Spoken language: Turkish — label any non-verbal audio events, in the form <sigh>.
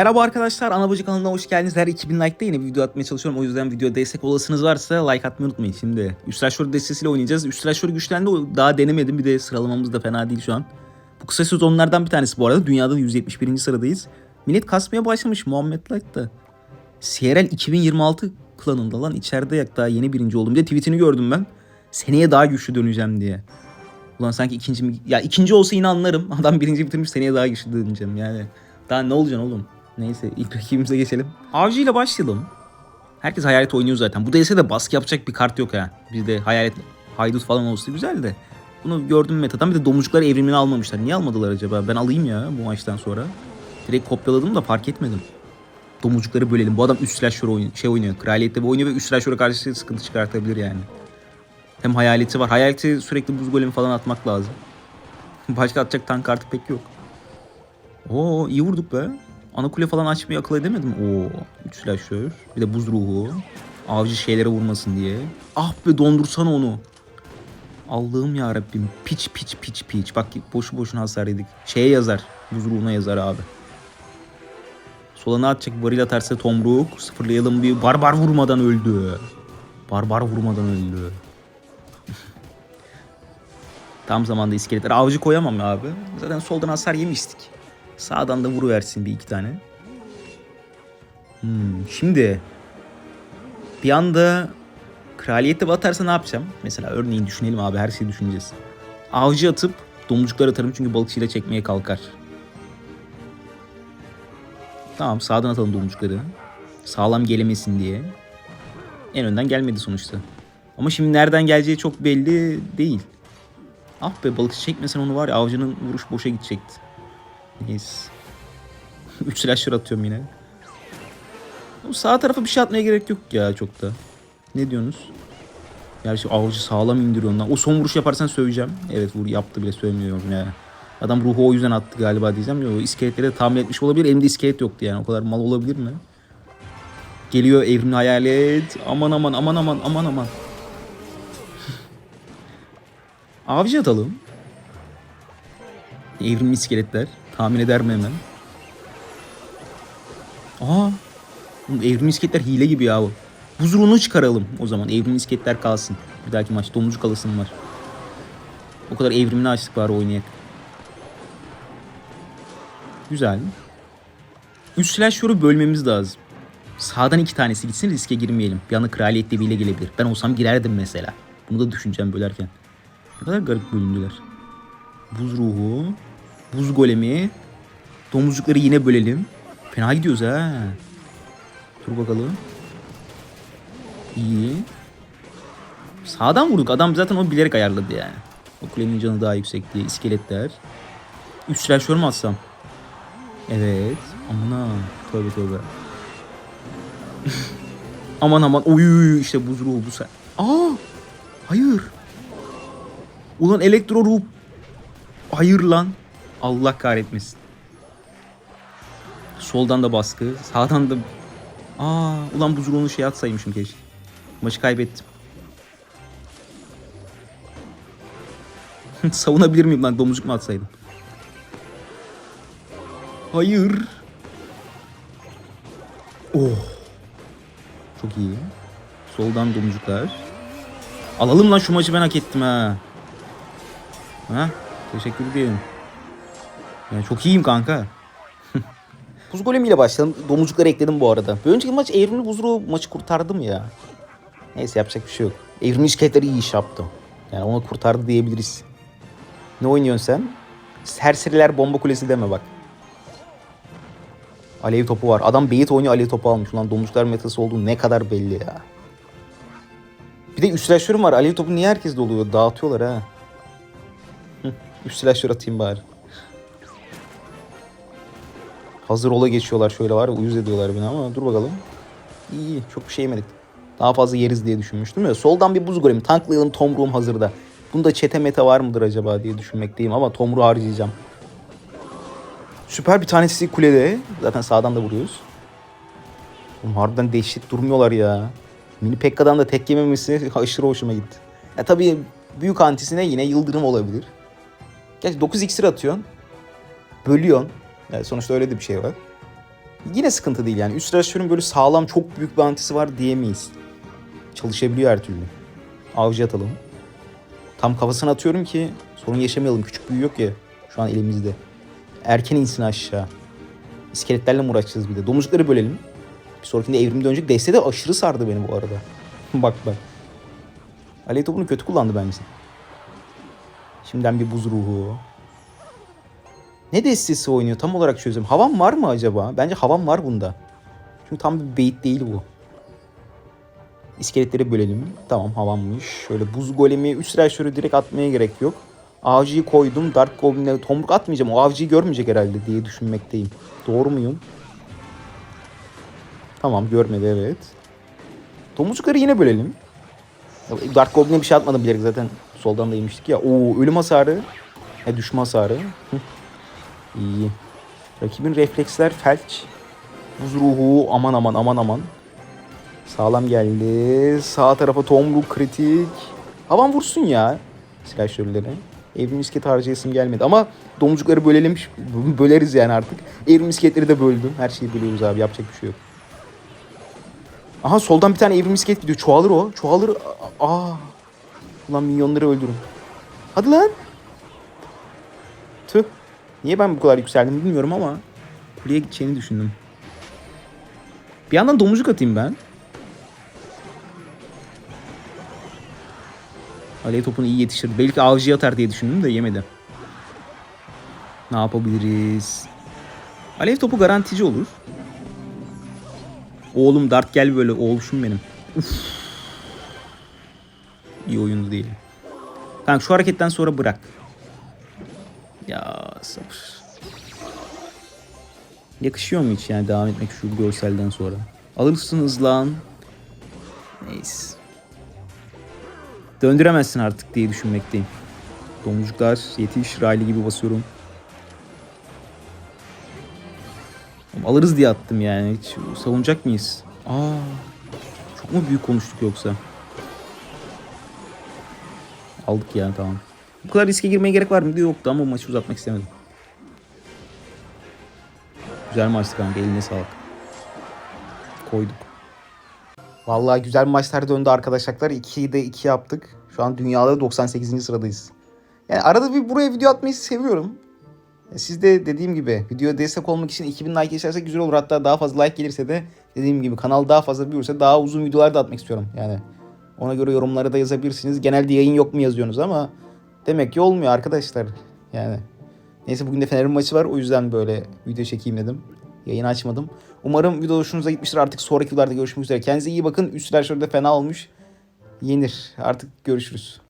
Merhaba arkadaşlar, Anabacı kanalına hoş geldiniz. Her 2000 like'da yine bir video atmaya çalışıyorum. O yüzden video destek olasınız varsa like atmayı unutmayın. Şimdi Üstlaşör destesiyle oynayacağız. Üstlaşör güçlendi, daha denemedim. Bir de sıralamamız da fena değil şu an. Bu kısa sezonlardan bir tanesi bu arada. Dünyada 171. sıradayız. Millet kasmaya başlamış Muhammed Light'ta. CRL 2026 klanında lan içeride yak daha yeni birinci oldum. Bir de tweetini gördüm ben. Seneye daha güçlü döneceğim diye. Ulan sanki ikinci mi? Ya ikinci olsa yine anlarım. <laughs> Adam birinci bitirmiş seneye daha güçlü döneceğim yani. Daha ne olacaksın oğlum? Neyse ilk rakibimize geçelim. Avcı ile başlayalım. Herkes hayalet oynuyor zaten. Bu DS'de baskı yapacak bir kart yok ha. Bizde hayalet haydut falan olsa güzel de. Bunu gördüm metadan bir de domuzcuklar evrimini almamışlar. Niye almadılar acaba? Ben alayım ya bu maçtan sonra. Direkt kopyaladım da fark etmedim. Domuzcukları bölelim. Bu adam üst slasher oyun, şey oynuyor. Kraliyette bu oynuyor ve üst slasher'a karşı sıkıntı çıkartabilir yani. Hem hayaleti var. Hayaleti sürekli buz golemi falan atmak lazım. <laughs> Başka atacak tank kartı pek yok. Oo iyi vurduk be. Ana kule falan açmayı akıl edemedim. Oo 3 slasher. Bir de buz ruhu. Avcı şeylere vurmasın diye. Ah be dondursana onu. Allah'ım ya Rabbim. Piç piç piç piç. Bak boşu boşuna hasar yedik. Şeye yazar. Buz ruhuna yazar abi. Sola ne atacak? Varil atarsa tomruk. Sıfırlayalım bir. Barbar vurmadan öldü. Barbar vurmadan öldü. <laughs> Tam zamanda iskeletler. Avcı koyamam ya abi. Zaten soldan hasar yemiştik. Sağdan da vuruversin bir iki tane. Hmm, şimdi bir anda kraliyette batarsa ne yapacağım? Mesela örneğin düşünelim abi her şeyi düşüneceğiz. Avcı atıp domuzcuklar atarım çünkü balıkçıyla çekmeye kalkar. Tamam sağdan atalım domuzcukları. Sağlam gelemesin diye. En önden gelmedi sonuçta. Ama şimdi nereden geleceği çok belli değil. Ah be balıkçı çekmesen onu var ya avcının vuruş boşa gidecekti. Neyse. 3 slasher atıyorum yine. O sağ tarafa bir şey atmaya gerek yok ya çok da. Ne diyorsunuz? Gerçi avcı sağlam indiriyor ondan. O son vuruş yaparsan söyleyeceğim. Evet vur yaptı bile söylemiyorum ya. Adam ruhu o yüzden attı galiba diyeceğim. Yo, iskeletleri de tahmin etmiş olabilir. Elimde iskelet yoktu yani. O kadar mal olabilir mi? Geliyor evrimli hayalet. Aman aman aman aman aman aman. <laughs> Avcı atalım. Evrimli iskeletler. Tahmin eder mi hemen? Aa. Oğlum evrimli iskeletler hile gibi ya bu. Buz ruhunu çıkaralım o zaman. Evrimli iskeletler kalsın. Bir dahaki maç domuzcuk alasım var. O kadar evrimini açtık bari oynayak. Güzel. Üç slasher'ı bölmemiz lazım. Sağdan iki tanesi gitsin riske girmeyelim. Bir anda kraliyet deviyle gelebilir. Ben olsam girerdim mesela. Bunu da düşüneceğim bölerken. Ne kadar garip bölündüler. Buz ruhu. Buz golemi. Domuzcukları yine bölelim. Fena gidiyoruz ha. Dur bakalım. İyi. Sağdan vurduk. Adam zaten onu bilerek ayarladı yani. O kulenin canı daha yüksek diye. iskeletler. Üç slasher mı atsam? Evet. Amına. Tövbe tövbe. <laughs> aman aman. Oy işte buz ruhu bu sen. Aa! Hayır. Ulan elektro ruh. Hayır lan. Allah kahretmesin. Soldan da baskı. Sağdan da... Aa, ulan bu ruhunu şey atsaymışım keşke. Maçı kaybettim. <laughs> Savunabilir miyim lan? Domuzcuk mu atsaydım? Hayır. Oh. Çok iyi. Soldan domuzcuklar. Alalım lan şu maçı ben hak ettim ha. Ha? Teşekkür ederim. Yani çok iyiyim kanka. <laughs> Buz golemiyle başladım. Domuzcukları ekledim bu arada. Bir önceki maç evrimli buzru maçı kurtardım ya. Neyse yapacak bir şey yok. Evrimli iskeletleri iyi iş yaptı. Yani onu kurtardı diyebiliriz. Ne oynuyorsun sen? Serseriler bomba kulesi deme bak. Alev topu var. Adam beyit oynuyor alev topu almış. Ulan domuzcuklar metası olduğu ne kadar belli ya. Bir de üstleşiyorum var. Alev topu niye herkes oluyor? Dağıtıyorlar ha. <laughs> Üst slasher atayım bari. Hazır ola geçiyorlar şöyle var ya uyuz ediyorlar beni ama dur bakalım. İyi çok bir şey yemedik. Daha fazla yeriz diye düşünmüştüm ya. Soldan bir buz golemi tanklayalım Tomruğum hazırda. Bunda çete meta var mıdır acaba diye düşünmekteyim ama Tomruğu harcayacağım. Süper bir tanesi kulede. Zaten sağdan da vuruyoruz. Oğlum harbiden dehşet durmuyorlar ya. Mini Pekka'dan da tek yememesi <laughs> aşırı hoşuma gitti. Ya tabii büyük antisine yine yıldırım olabilir. Gerçi 9 iksir atıyorsun. Bölüyorsun. Yani sonuçta öyle de bir şey var. Yine sıkıntı değil yani. Üst reaktörün böyle sağlam çok büyük bir antisi var diyemeyiz. Çalışabiliyor her türlü. Avcı atalım. Tam kafasına atıyorum ki sorun yaşamayalım. Küçük büyü yok ya şu an elimizde. Erken insin aşağı. İskeletlerle mi uğraşacağız bir de? Domuzcukları bölelim. Bir sonrakinde evrim dönecek. Deste de aşırı sardı beni bu arada. <laughs> bak bak. Alev topunu kötü kullandı bence. Şimdiden bir buz ruhu. Ne destesi oynuyor tam olarak çözüm. Havan var mı acaba? Bence havan var bunda. Çünkü tam bir bait değil bu. İskeletleri bölelim. Tamam havanmış. Şöyle buz golemi 3 şöyle direkt atmaya gerek yok. Avcıyı koydum. Dark Goblin'e tomruk atmayacağım. O avcıyı görmeyecek herhalde diye düşünmekteyim. Doğru muyum? Tamam görmedi evet. Domuzcukları yine bölelim. Dark Goblin'e bir şey atmadım bilerek zaten. Soldan da yemiştik ya. Oo ölüm hasarı. E düşme hasarı. İyi. Rakibin refleksler felç. Buz ruhu aman aman aman aman. Sağlam geldi. Sağ tarafa tomruk kritik. Havan vursun ya. Silahşörleri. Evrim isket harcayasım gelmedi. Ama domuzcukları bölelim. Böleriz yani artık. Evrim isketleri de böldüm. Her şeyi bölüyoruz abi. Yapacak bir şey yok. Aha soldan bir tane evrim isket gidiyor. Çoğalır o. Çoğalır. Aa. Ulan minyonları öldürün. Hadi lan. Tüh. Niye ben bu kadar yükseldim bilmiyorum ama kuleye gideceğini düşündüm. Bir yandan domuzcuk atayım ben. Alev topunu iyi yetiştirdi. Belki avcıya atar diye düşündüm de yemedi. Ne yapabiliriz? Alev topu garantici olur. Oğlum dart gel böyle oğluşum benim. Uf. İyi oyundu değil. Kanka şu hareketten sonra bırak. Ya sabır. Yakışıyor mu hiç yani devam etmek şu görselden sonra? Alırsınız lan. Neyse. Döndüremezsin artık diye düşünmekteyim. Domuzcuklar yetiş raylı gibi basıyorum. Alırız diye attım yani. Hiç savunacak mıyız? Aa, çok mu büyük konuştuk yoksa? Aldık ya tamam. Bu kadar riske girmeye gerek var mı? Yoktu ama maçı uzatmak istemedim. Güzel maçtı kanka eline sağlık. Koyduk. Vallahi güzel maçlar döndü arkadaşlar. 2'yi de 2 yaptık. Şu an dünyada 98. sıradayız. Yani arada bir buraya video atmayı seviyorum. Siz de dediğim gibi video destek olmak için 2000 like geçerse güzel olur. Hatta daha fazla like gelirse de dediğim gibi kanal daha fazla büyürse daha uzun videolar da atmak istiyorum. Yani ona göre yorumlara da yazabilirsiniz. Genelde yayın yok mu yazıyorsunuz ama demek ki olmuyor arkadaşlar. Yani neyse bugün de Fener'in maçı var. O yüzden böyle video çekeyim dedim. Yayın açmadım. Umarım video hoşunuza gitmiştir. Artık sonraki videolarda görüşmek üzere. Kendinize iyi bakın. Üstler şurada fena olmuş. Yenir. Artık görüşürüz.